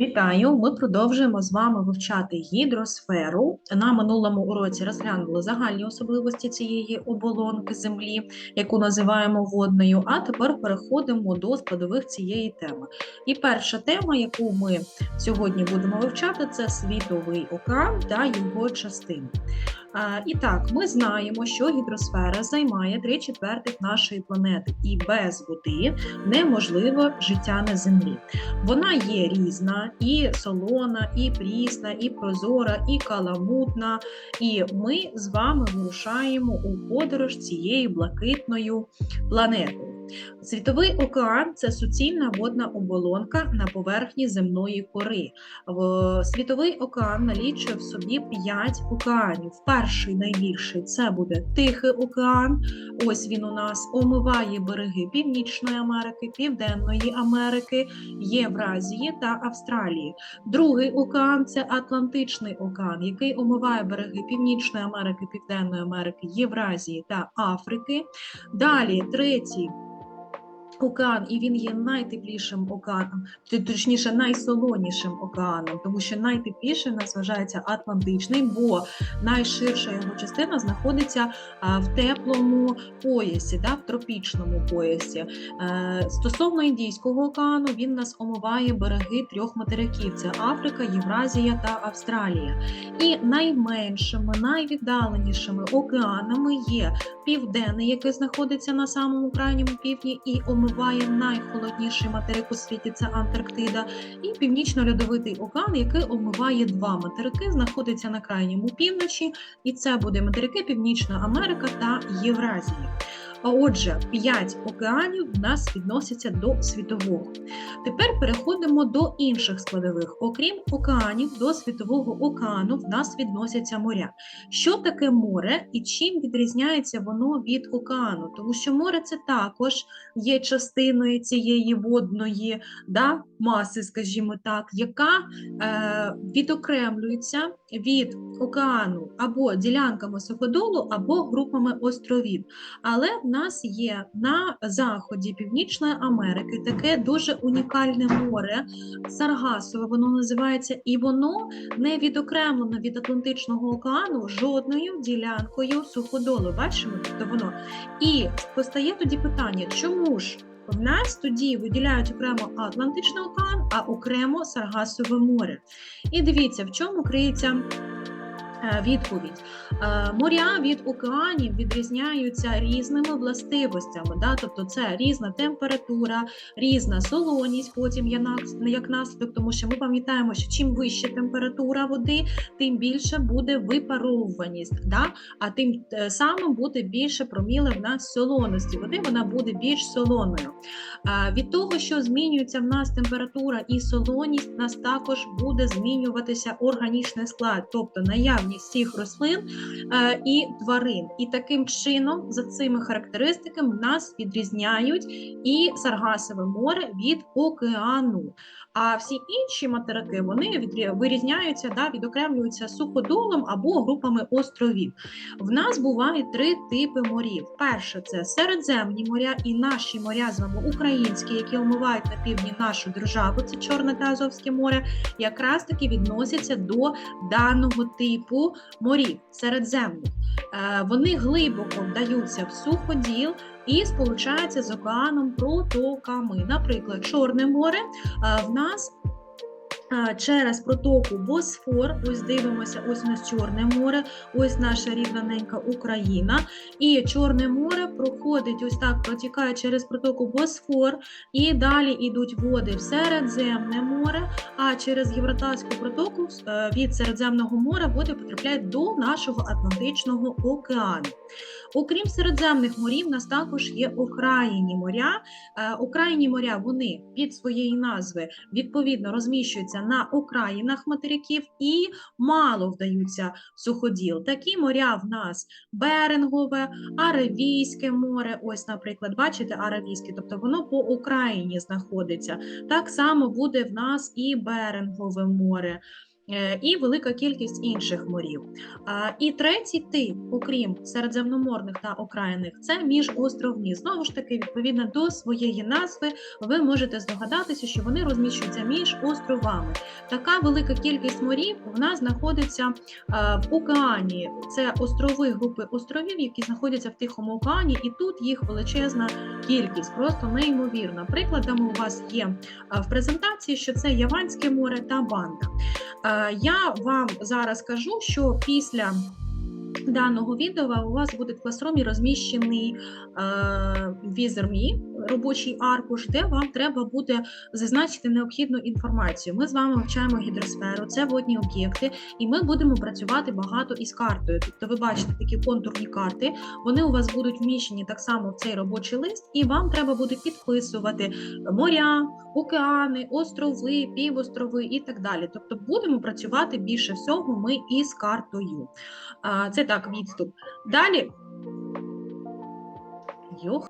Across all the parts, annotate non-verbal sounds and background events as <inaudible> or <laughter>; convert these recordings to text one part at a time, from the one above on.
Вітаю! Ми продовжуємо з вами вивчати гідросферу. На минулому уроці розглянули загальні особливості цієї оболонки землі, яку називаємо водною. А тепер переходимо до складових цієї теми. І перша тема, яку ми сьогодні будемо вивчати, це світовий океан та його частини. І так, ми знаємо, що гідросфера займає 3 четвертих нашої планети, і без води неможливо життя на землі. Вона є різна, і солона, і прісна, і прозора, і каламутна. І ми з вами вирушаємо у подорож цією блакитною планетою. Світовий океан це суцільна водна оболонка на поверхні земної кори. Світовий океан налічує в собі 5 океанів. Перший найбільший це буде Тихий океан. Ось він у нас омиває береги Північної Америки, Південної Америки, Євразії та Австралії. Другий океан це Атлантичний океан, який омиває береги Північної Америки, Південної Америки, Євразії та Африки. Далі третій океан, і він є найтеплішим океаном, точніше, найсолонішим океаном, тому що найтепліший нас вважається Атлантичний, бо найширша його частина знаходиться в теплому поясі, да, в тропічному поясі. Е, стосовно Індійського океану, він нас омиває береги трьох материків: це Африка, Євразія та Австралія. І найменшими, найвіддаленішими океанами є південний, який знаходиться на самому крайньому півдні, і омиває найхолодніший материк у світі це Антарктида, і північно-льодовитий океан, який омиває два материки, знаходиться на крайньому півночі, і це буде материки Північна Америка та Євразія. А отже, 5 океанів в нас відносяться до світового. Тепер переходимо до інших складових. Окрім океанів, до світового океану в нас відносяться моря. Що таке море і чим відрізняється воно від океану? Тому що море це також є частиною цієї водної да, маси, скажімо так, яка е, відокремлюється від океану або ділянками суходолу, або групами островів. Але нас є на заході Північної Америки таке дуже унікальне море, Саргасове, воно називається, і воно не відокремлено від Атлантичного океану жодною ділянкою суходолу. Бачимо, тобто воно. І постає тоді питання, чому ж? В нас тоді виділяють окремо Атлантичний океан, а окремо Саргасове море. І дивіться, в чому криється відповідь. Е, моря від океанів відрізняються різними властивостями, да? тобто це різна температура, різна солоність, потім як наслідок, тому що ми пам'ятаємо, що чим вища температура води, тим більше буде випаровуваність, да? а тим е, самим буде більше проміле в нас солоності води, вона буде більш солоною. Від того, що змінюється в нас температура і солоність, в нас також буде змінюватися органічний склад, тобто наявність наявність всіх рослин е, і тварин. І таким чином, за цими характеристиками, нас відрізняють і Саргасове море від океану. А всі інші материки вони вирізняються, да, відокремлюються суходолом або групами островів. В нас буває три типи морів. Перше це середземні моря і наші моря з вами українські, які омивають на півдні нашу державу, це Чорне та Азовське море, якраз таки відносяться до даного типу морів середземних. Е, вони глибоко вдаються в суходіл і сполучаються з океаном протоками. Наприклад, Чорне море в нас через протоку Босфор. Ось дивимося, ось у нас Чорне море, ось наша рівненька Україна. І Чорне море проходить ось так, протікає через протоку Босфор, і далі йдуть води в Середземне море, а через Євротальську протоку е, від Середземного моря води потрапляють до нашого Атлантичного океану. Окрім середземних морів, у нас також є окраїні моря. Е, окраїні моря вони під своєї назви відповідно розміщуються на окраїнах материків і мало вдаються в суходіл. Такі моря в нас Берингове, Аравійське море. Ось, наприклад, бачите, Аравійське, тобто воно по окраїні знаходиться. Так само буде в нас і Берингове море. Е, і велика кількість інших морів. І третій тип, окрім середземноморних та окраїнних, це міжостровні. Знову ж таки, відповідно до своєї назви, ви можете здогадатися, що вони розміщуються між островами. Така велика кількість морів в нас знаходиться в океані. Це острови групи островів, які знаходяться в Тихому океані, і тут їх величезна кількість, просто неймовірна. Прикладами у вас є в презентації, що це Яванське море та Банда. А, Я вам зараз кажу, що після даного відео у вас буде в класромі розміщений е, візермі, робочий аркуш, де вам треба буде зазначити необхідну інформацію. Ми з вами вивчаємо гідросферу, це водні об'єкти, і ми будемо працювати багато із картою. Тобто, ви бачите такі контурні карти, вони у вас будуть вміщені так само в цей робочий лист, і вам треба буде підписувати моря, океани, острови, півострови і так далі. Тобто, будемо працювати більше всього ми із картою. Це так, відступ. Далі. Йох.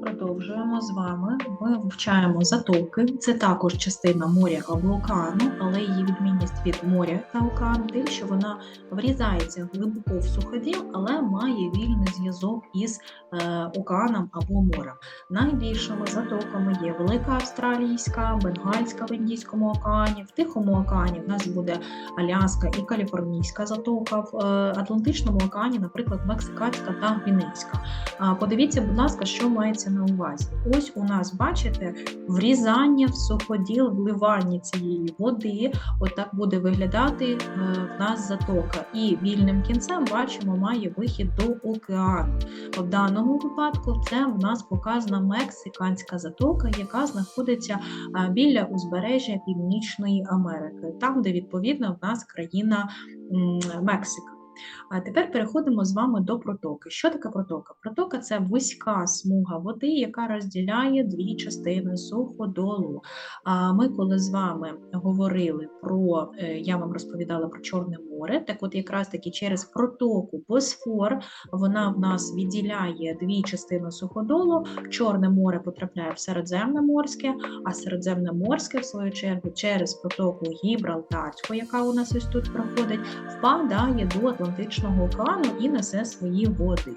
Продовжуємо з вами. Ми вивчаємо затоки. Це також частина моря або океану, але її відмінність від моря та океану тим, що вона врізається глибоко в суходіл, але має вільний зв'язок із е, океаном або морем. Найбільшими затоками є Велика Австралійська, Бенгальська в Індійському океані. В Тихому океані в нас буде Аляска і Каліфорнійська затока. В е, Атлантичному океані, наприклад, Мексиканська та Гвінейська. Подивіться, будь ласка, що мається на увазі. Ось у нас, бачите, врізання в суходіл, вливання цієї води. Отак буде виглядати е, в нас затока. І вільним кінцем бачимо, має вихід до океану. В даному випадку це в нас показана мексиканська затока, яка знаходиться е, біля узбережжя Північної Америки, там, де відповідно в нас країна Мексика. А тепер переходимо з вами до протоки. Що таке протока? Протока це вузька смуга води, яка розділяє дві частини суходолу. А ми, коли з вами говорили про, е, я вам розповідала про Чорне море, так от якраз таки через протоку Босфор вона в нас відділяє дві частини суходолу. Чорне море потрапляє в Середземноморське, а Середземноморське, в свою чергу, через протоку Гібралтарську, яка у нас ось тут проходить, впадає до Атлантичного океану і несе свої води.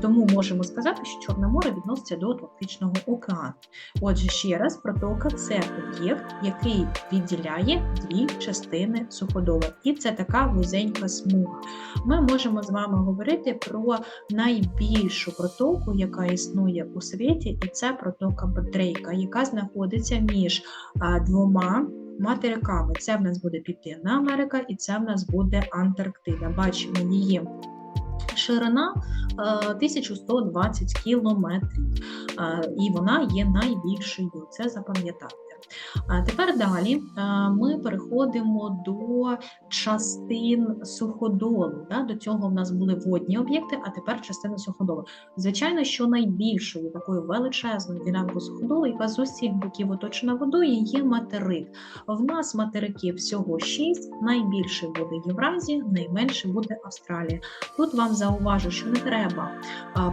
Тому можемо сказати, що Чорне море відноситься до Атлантичного океану. Отже, ще раз, протока це об'єкт, який відділяє дві частини суходолу. І це така вузенька смуга. Ми можемо з вами говорити про найбільшу протоку, яка існує у світі, і це протока Дрейка, яка знаходиться між двома материками. Це в нас буде Південна Америка і це в нас буде Антарктида. Бачимо її. Ширина е, 1120 кілометрів, е, і вона є найбільшою. Це запам'ятайте. Тепер далі ми переходимо до частин суходолу. До цього в нас були водні об'єкти, а тепер частина суходолу. Звичайно, що найбільшою такою величезною ділянкою суходолу, яка з усіх боків оточена водою, є материк. В нас материків всього 6, найбільше буде Євразія, найменше буде Австралія. Тут вам зауважу, що не треба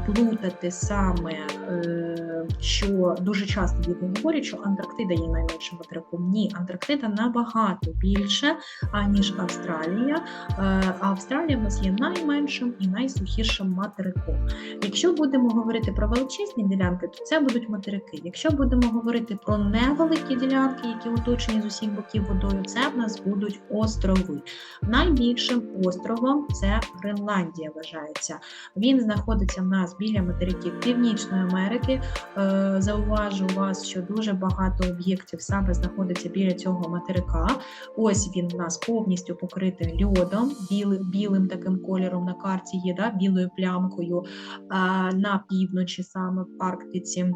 плутати саме, е, що дуже часто діти говорять, що Антарктида є найменшим материком. Ні, Антарктида набагато більше, аніж Австралія. Е, а Австралія в нас є найменшим і найсухішим материком. Якщо будемо говорити про величезні ділянки, то це будуть материки. Якщо будемо говорити про невеликі ділянки, які оточені з усіх боків водою, це в нас будуть острови. Найбільшим островом це Гренландія вважається. Він знаходиться в нас біля материків Північної Америки. Е, Зауважу вас, що дуже багато об'єктів саме знаходиться біля цього материка. Ось він в нас повністю покритий льодом, білим, білим таким кольором на карті є, да, білою плямкою а, на півночі, саме в Арктиці.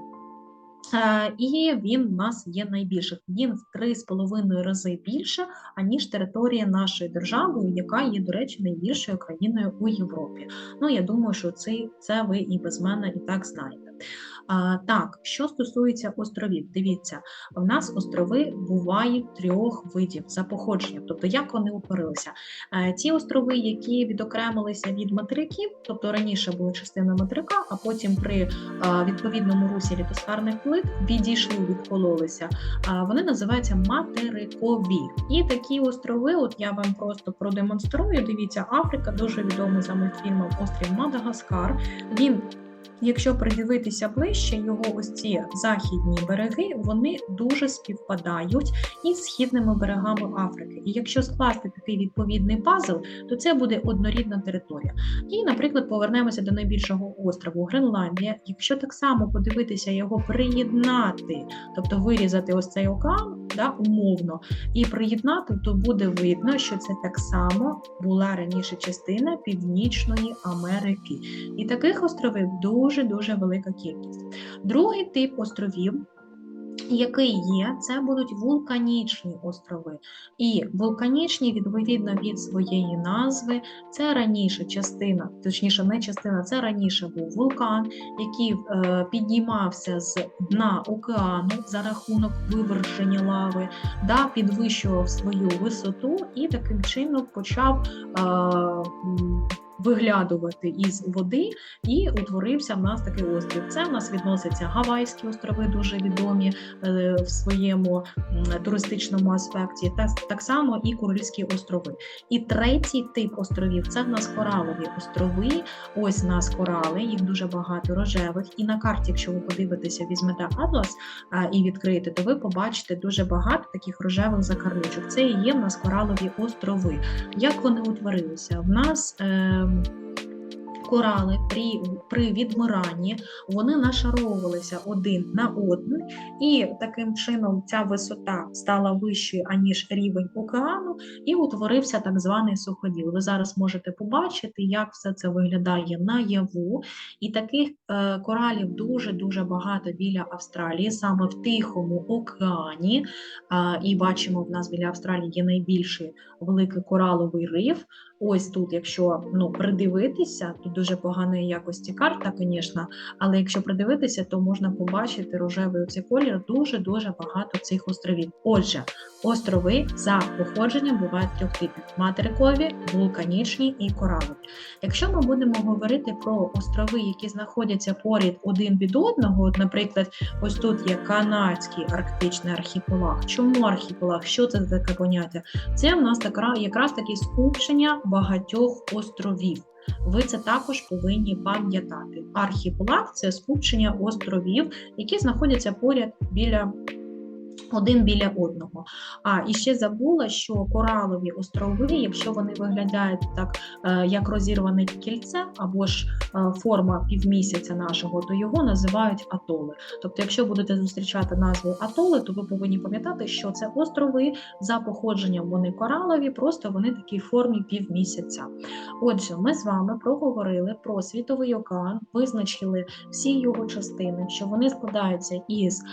І він в нас є найбільшим. Він в 3,5 рази більше, аніж територія нашої держави, яка є, до речі, найбільшою країною у Європі. Ну, я думаю, що це, це ви і без мене і так знаєте. Так, що стосується островів, дивіться, в нас острови бувають трьох видів за походженням, тобто як вони утворилися. Е, Ті острови, які відокремилися від материків, тобто раніше були частиною материка, а потім при е, відповідному русі літосферних плит відійшли, відкололися, вони називаються материкові. І такі острови, от я вам просто продемонструю. Дивіться, Африка дуже відомий за мультфільмом Острів Мадагаскар. Він Якщо придивитися ближче, його ось ці західні береги вони дуже співпадають із східними берегами Африки. І якщо скласти такий відповідний пазл, то це буде однорідна територія. І, наприклад, повернемося до найбільшого острову Гренландія. Якщо так само подивитися його приєднати, тобто вирізати ось цей океан, да, умовно, і приєднати, то буде видно, що це так само була раніше частина Північної Америки. І таких островів дуже дуже велика кількість. Другий тип островів. Який є, це будуть вулканічні острови. І вулканічні, відповідно від своєї назви, це раніше частина, точніше, не частина, це раніше був вулкан, який е, піднімався з дна океану за рахунок виверження лави, да, підвищував свою висоту і таким чином почав. Е, Виглядувати із води, і утворився в нас такий острів. Це в нас відноситься Гавайські острови, дуже відомі е, в своєму туристичному аспекті, та так само і Курильські острови. І третій тип островів це в нас коралові острови. Ось в нас корали, їх дуже багато рожевих. І на карті, якщо ви подивитеся, візьмете атлас і відкриєте, то ви побачите дуже багато таких рожевих закарлючок. Це і є в нас коралові острови. Як вони утворилися? В нас е, корали при, при відмиранні вони нашаровувалися один на один, і таким чином ця висота стала вищою, аніж рівень океану, і утворився так званий суходіл. Ви зараз можете побачити, як все це виглядає наяву. І таких е, коралів дуже-дуже багато біля Австралії, саме в Тихому океані. А, і бачимо, в нас біля Австралії є найбільший великий кораловий риф. Ось тут, якщо ну, придивитися, тут дуже поганої якості карта, звісно, але якщо придивитися, то можна побачити рожевий оцей колір дуже-дуже багато цих островів. Отже, острови за походженням бувають трьох типів: материкові, вулканічні і коралові. Якщо ми будемо говорити про острови, які знаходяться поряд один від одного, от, наприклад, ось тут є канадський арктичний архіпелаг. Чому архіпелаг? Що це за таке поняття? Це в нас така, якраз таке скупчення багатьох островів. Ви це також повинні пам'ятати. Архіпелаг це скупчення островів, які знаходяться поряд біля. Один біля одного. А і ще забула, що коралові острови, якщо вони виглядають так, е, як розірване кільце, або ж е, форма півмісяця нашого, то його називають атоли. Тобто, якщо будете зустрічати назву атоли, то ви повинні пам'ятати, що це острови за походженням вони коралові, просто вони в формі півмісяця. Отже, ми з вами проговорили про світовий океан, визначили всі його частини, що вони складаються із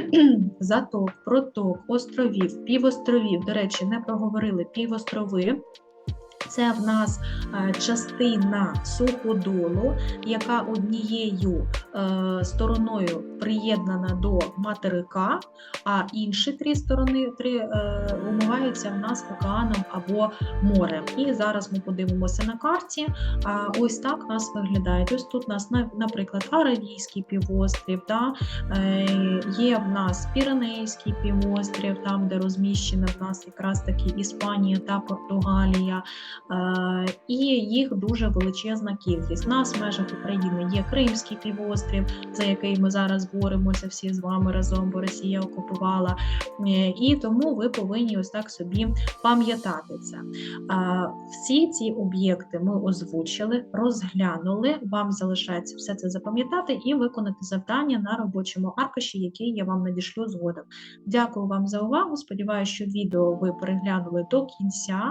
<clears throat> заток, проток, островів, півостровів. До речі, не проговорили півострови. Це в нас е, частина суходолу, яка однією е, стороною приєднана до материка, а інші три сторони три е, умиваються в нас океаном або морем. І зараз ми подивимося на карті. А ось так нас виглядають. Ось тут у нас, наприклад, Аравійський півострів, да? е, є в нас Піренейський півострів, там, де розміщена в нас якраз таки Іспанія та Португалія. Е, і їх дуже величезна кількість. У нас в межах України є Кримський півострів, за який ми зараз боремося всі з вами разом, бо Росія окупувала. Е, І тому ви повинні ось так собі пам'ятати це. Всі ці об'єкти ми озвучили, розглянули. Вам залишається все це запам'ятати і виконати завдання на робочому аркуші, який я вам надішлю згодом. Дякую вам за увагу. Сподіваюся, що відео ви переглянули до кінця.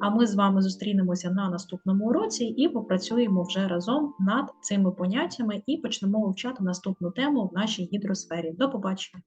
А ми з вами зустрінемося на наступному уроці і попрацюємо вже разом над цими поняттями і почнемо вивчати наступну тему в нашій гідросфері. До побачення!